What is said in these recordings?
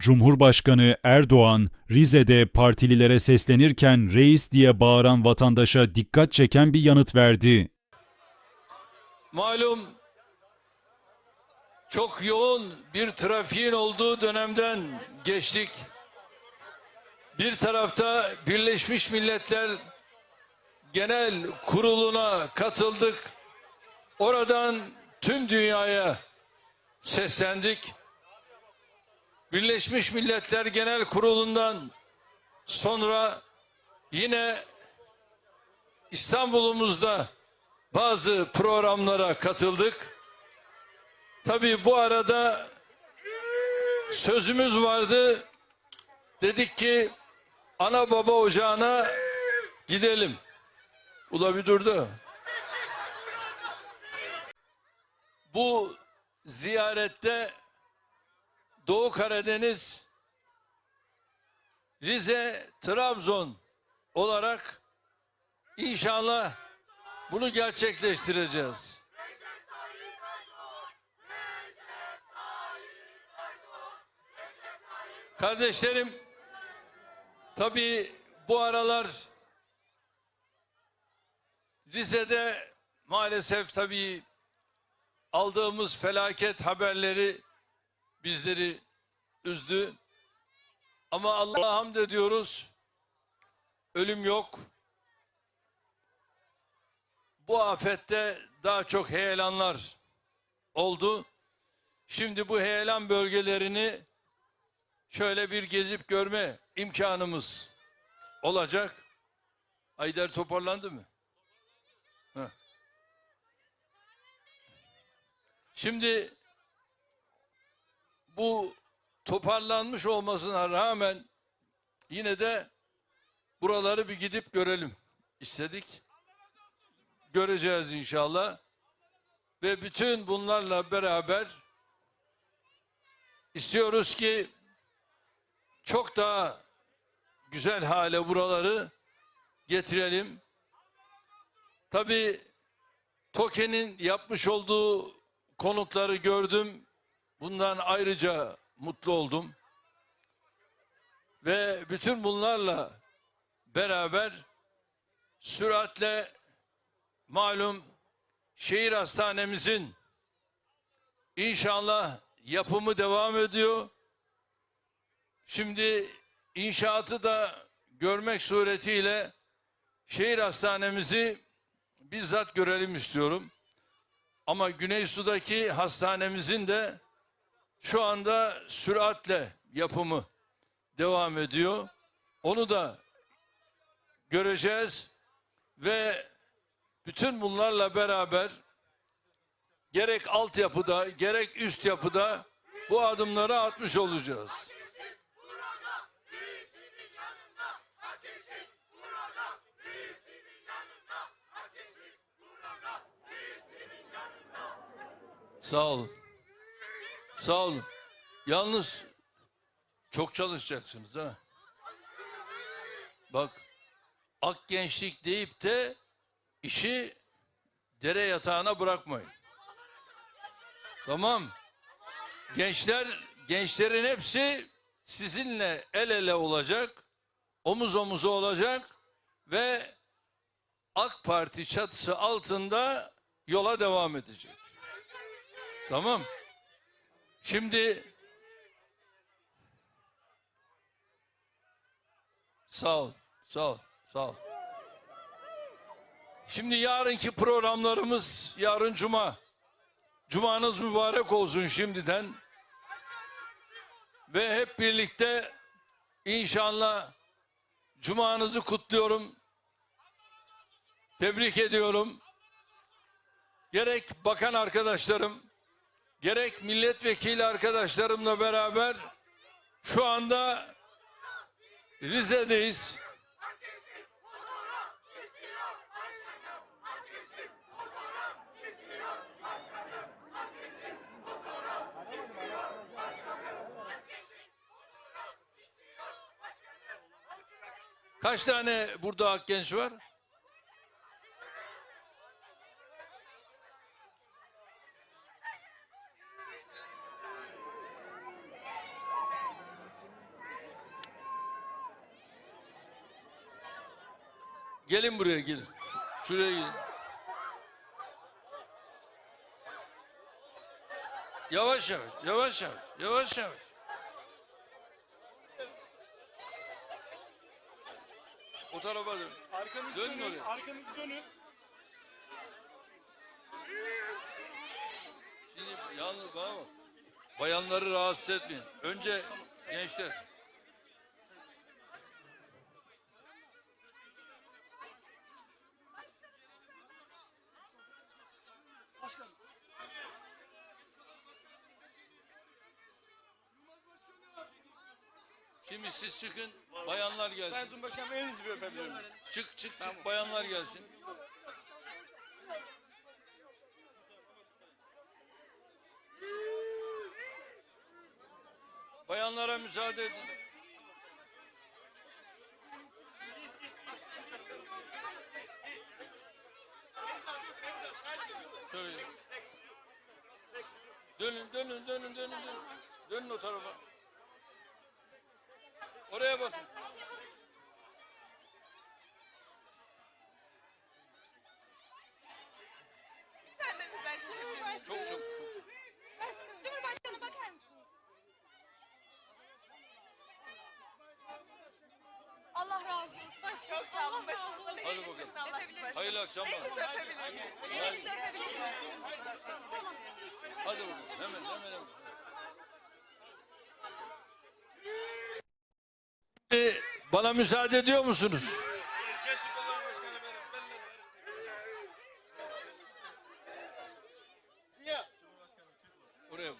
Cumhurbaşkanı Erdoğan, Rize'de partililere seslenirken reis diye bağıran vatandaşa dikkat çeken bir yanıt verdi. Malum çok yoğun bir trafiğin olduğu dönemden geçtik. Bir tarafta Birleşmiş Milletler Genel Kurulu'na katıldık. Oradan tüm dünyaya seslendik. Birleşmiş Milletler Genel Kurulu'ndan sonra yine İstanbul'umuzda bazı programlara katıldık. Tabii bu arada sözümüz vardı. Dedik ki ana baba ocağına gidelim. Ula bir durdu. Bu ziyarette Doğu Karadeniz, Rize, Trabzon olarak inşallah bunu gerçekleştireceğiz. Kardeşlerim, tabii bu aralar Rize'de maalesef tabii aldığımız felaket haberleri bizleri üzdü. Ama Allah'a hamd ediyoruz. Ölüm yok. Bu afette daha çok heyelanlar oldu. Şimdi bu heyelan bölgelerini şöyle bir gezip görme imkanımız olacak. Ayder toparlandı mı? Heh. Şimdi bu toparlanmış olmasına rağmen yine de buraları bir gidip görelim istedik. Göreceğiz inşallah. Ve bütün bunlarla beraber istiyoruz ki çok daha güzel hale buraları getirelim. Tabii TOKE'nin yapmış olduğu konutları gördüm. Bundan ayrıca mutlu oldum. Ve bütün bunlarla beraber süratle malum şehir hastanemizin inşallah yapımı devam ediyor. Şimdi inşaatı da görmek suretiyle şehir hastanemizi bizzat görelim istiyorum. Ama Güneysu'daki hastanemizin de şu anda süratle yapımı devam ediyor. Onu da göreceğiz ve bütün bunlarla beraber gerek altyapıda gerek üst yapıda bu adımları atmış olacağız. Sağ olun. Sağ olun. Yalnız çok çalışacaksınız ha. Bak ak gençlik deyip de işi dere yatağına bırakmayın. Tamam. Gençler, gençlerin hepsi sizinle el ele olacak, omuz omuza olacak ve AK Parti çatısı altında yola devam edecek. Tamam. Şimdi sağ ol, sağ ol, sağ ol. Şimdi yarınki programlarımız yarın cuma. Cumanız mübarek olsun şimdiden. Ve hep birlikte inşallah cumanızı kutluyorum. Tebrik ediyorum. Gerek bakan arkadaşlarım, gerek milletvekili arkadaşlarımla beraber şu anda Rize'deyiz. Kaç tane burada Akgenç var? Gelin buraya gelin. Şuraya gelin. Yavaş yavaş, yavaş yavaş, yavaş yavaş. O tarafa dön. Arkanızı Dönün dönün. oraya. Arkanızı dönün. Şimdi yalnız bana bak. Bayanları rahatsız etmeyin. Önce gençler. Başkanım. Şimdi siz çıkın, bayanlar gelsin. Sayın Cumhurbaşkanım elinizi bir öpebilir miyim? Çık çık çık bayanlar gelsin. Bayanlara müsaade edin. Şöyle. Dönün, dönün, dönün, dönün, dönün. O tarafa. Oraya bakın. Çok çok çok. Başkanım. Cumhurbaşkanı bakar mısınız? Allah razı olsun. Sağ olun. Başınızdan Hadi bakalım. Allah sizi başkanım. Hayırlı akşamlar. Elinizi öpebilir miyim? Elinizi öpebilir miyim? Tamam. Hadi bakalım. Hemen hemen hemen. Ee, Bana müsaade ediyor musunuz? Ziya. Oraya.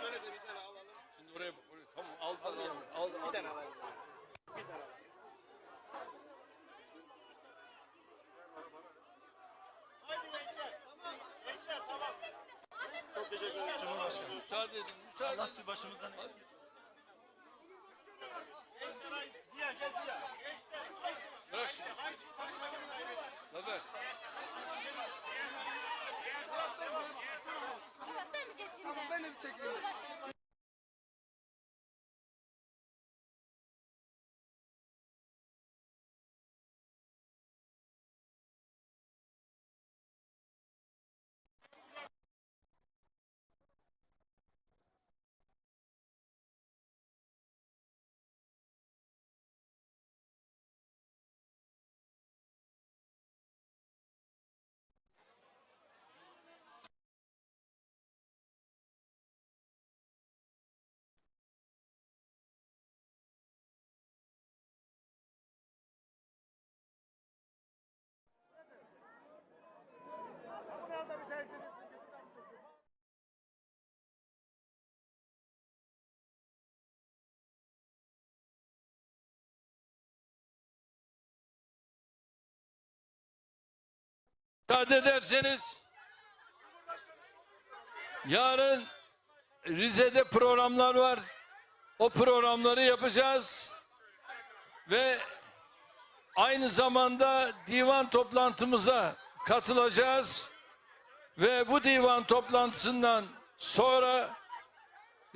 Şöyle de bir tane alalım. Şimdi oraya, oraya. Tamam aldılar aldılar. aldılar. Bir tane alalım. Bir tane alalım. Haydi gençler. Tamam. Gençler tamam. Çok teşekkür Cumhurbaşkanım. Müsaade edin. Müsaade Allah sizi başımızdan eksik. Ziya gel Ziya. Bırak şimdi. Zafer. Ben mi geçeyim Tamam ben de bir çekeyim. Müsaade ederseniz yarın Rize'de programlar var. O programları yapacağız. Ve aynı zamanda divan toplantımıza katılacağız. Ve bu divan toplantısından sonra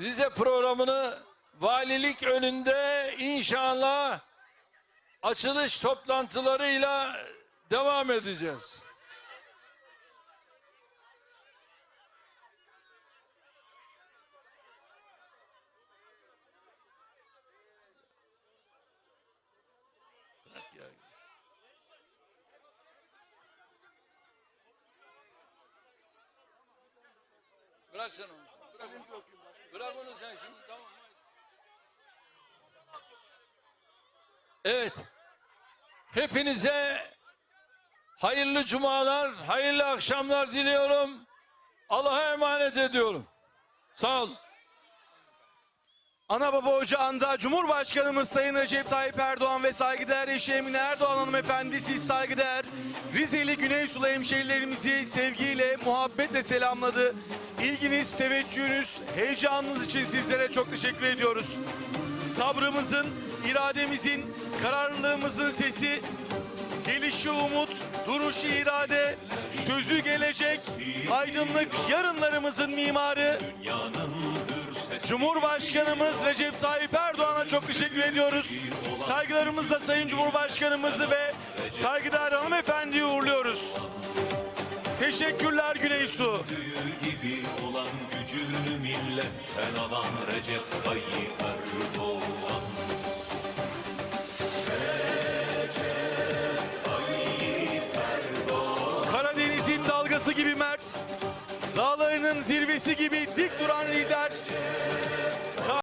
Rize programını valilik önünde inşallah açılış toplantılarıyla devam edeceğiz. Bırak ya. Bırak sen onu. Bırak, onu. Bırak onu sen şimdi tamam. Evet. Hepinize hayırlı cumalar, hayırlı akşamlar diliyorum. Allah'a emanet ediyorum. Sağ olun. Ana baba ocağında Cumhurbaşkanımız Sayın Recep Tayyip Erdoğan ve saygıdeğer eşi Emine Erdoğan hanımefendi siz saygıdeğer Rizeli Güney Sulu hemşerilerimizi sevgiyle, muhabbetle selamladı. İlginiz, teveccühünüz, heyecanınız için sizlere çok teşekkür ediyoruz. Sabrımızın, irademizin, kararlılığımızın sesi, gelişi umut, duruşu irade, sözü gelecek, aydınlık yarınlarımızın mimarı, Cumhurbaşkanımız Recep Tayyip Erdoğan'a çok teşekkür ediyoruz. Saygılarımızla Sayın Cumhurbaşkanımızı ve saygıdeğer hanımefendiyi uğurluyoruz. Teşekkürler Güneysu. gibi olan gücünü milletten alan Recep Tayyip Erdoğan. Karadeniz'in dalgası gibi dağlarının zirvesi gibi dik duran lider,